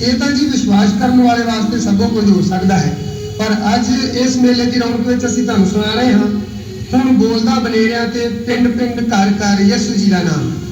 ਇਹ ਤਾਂ ਜੀ ਵਿਸ਼ਵਾਸ ਕਰਨ ਵਾਲੇ ਵਾਸਤੇ ਸਭੋ ਕੁਝ ਹੋ ਸਕਦਾ ਹੈ। ਪਰ ਅੱਜ ਇਸ ਮੇਲੇ ਦੀ ਰੌਣਕ ਵਿੱਚ ਅਸੀਂ ਤੁਹਾਨੂੰ ਸੁਣਾ ਰਹੇ ਹਾਂ। ਹੁਣ ਬੋਲਦਾ ਬਨੇਰਿਆਂ ਤੇ ਪਿੰਡ ਪਿੰਡ ਘਰ ਘਰ ਯਿਸੂ ਜੀ ਦਾ ਨਾਮ।